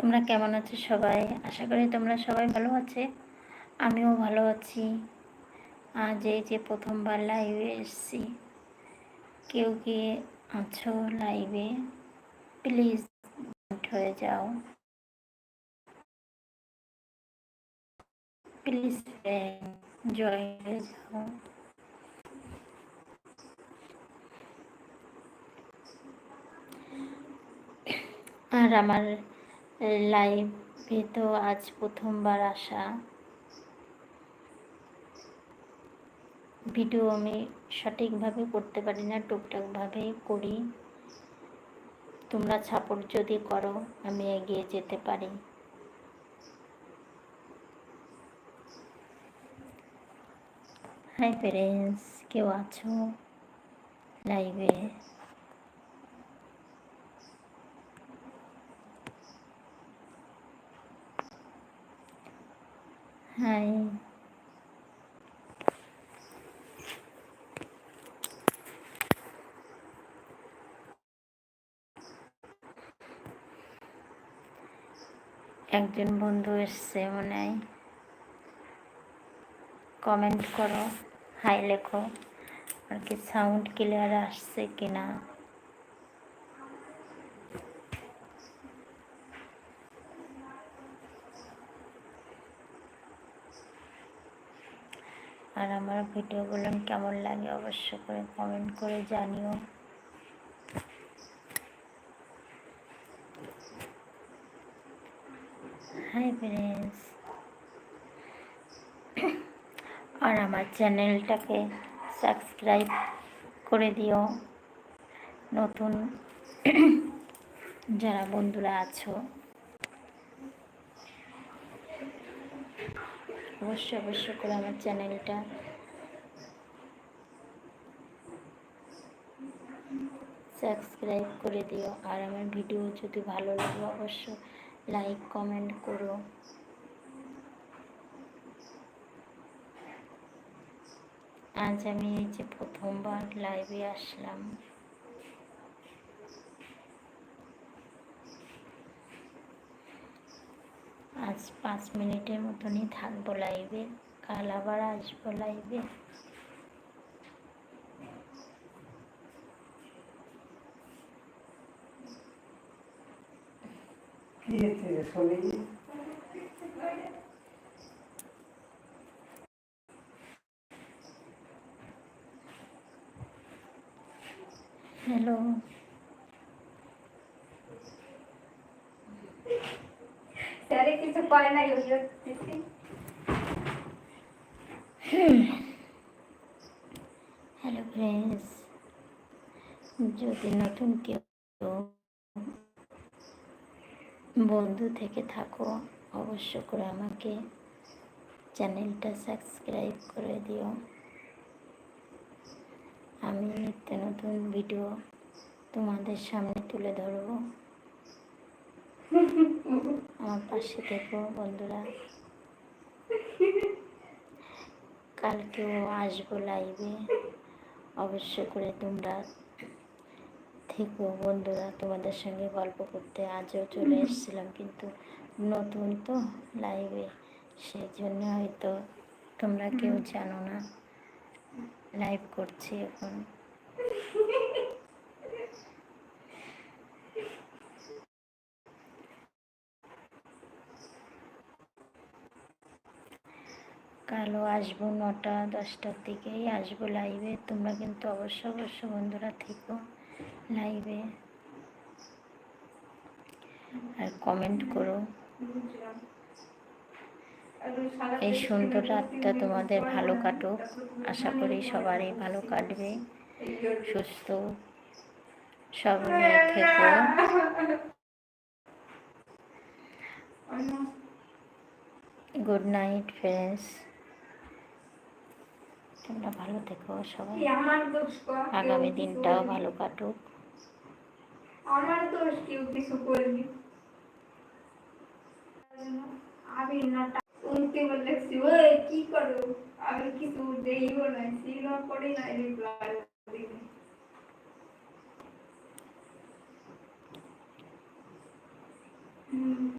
তোমরা কেমন আছো সবাই? আশা করি তোমরা সবাই ভালো আছে। আমিও ভালো আছি। আজ এই যে প্রথমবার লাইভে এসছি। কেউ কি আছো লাইভে প্লিজ হয়ে যাও। প্লিজ জয় হয়ে যাও। আর আমার লাইভে তো আজ প্রথমবার আসা। ভিডিও আমি সঠিকভাবে করতে পারি না টুকটাকভাবেই করি। তোমরা সাপোর্ট যদি করো, আমি এগিয়ে যেতে পারি। হাই প্যারেন্টস কেউ আছো? লাইভে হাই একজন বন্ধু এসছে মনে হয়। কমেন্ট করো, হাই লেখো, আর কি সাউন্ড ক্লিয়ার আসছে কিনা। আর আমার ভিডিওগুলো কেমন লাগে অবশ্য করে কমেন্ট করে জানিও। হাই ফ্রেন্ডস আর আমার চ্যানেলটাকে সাবস্ক্রাইব করে দিও। নতুন যারা বন্ধুরা আছো অবশ্যই অবশ্যই করে আমার চ্যানেলটা। সাবস্ক্রাইব করে দিও। আর আমার ভিডিও যদি ভালো লাগে অবশ্য লাইক কমেন্ট করো। আজ আমি এই যে প্রথমবার লাইভে আসলাম আজ পাঁচ মিনিটের মতনই থাকব লাইভে কাল আবার আসব লাইভে হ্যালো কিছু করে নাই হ্যালো ফ্রেন্ডস যদি নতুন কেউ বন্ধু থেকে থাকো, অবশ্য করে আমাকে চ্যানেলটা সাবস্ক্রাইব করে দিও। আমি নিত্য নতুন ভিডিও তোমাদের সামনে তুলে ধরবো। আমার পাশে থেকো, বন্ধুরা। কালকেও আসব লাইভে অবশ্য করে তোমরা থেকো, বন্ধুরা। তোমাদের সঙ্গে গল্প করতে আজও চলে এসেছিলাম, কিন্তু নতুন তো লাইভে সেই জন্য হয়তো তোমরা কেউ জানো না। লাইভ করছি এখন। কালও আসব নটা দশটার দিকেই। আসব লাইভে তোমরা কিন্তু অবশ্য অবশ্য বন্ধুরা থেকো লাইভে আর কমেন্ট করো। এই সুন্দর রাতটা তোমাদের ভালো কাটুক। আশা করি সবারই ভালো কাটবে। সুস্থ সব থেকো। গুড নাইট ফ্রেন্ডস তোমরা ভালো থেকো সবাই। আগামী দিনটাও ভালো কাটুক। আমার দোষ কেউ কিছু করবি আমি না উনকে বলেছি ওই কি করো? আমি কিছু দেইব না সিল করে না রিপ্লাই দিই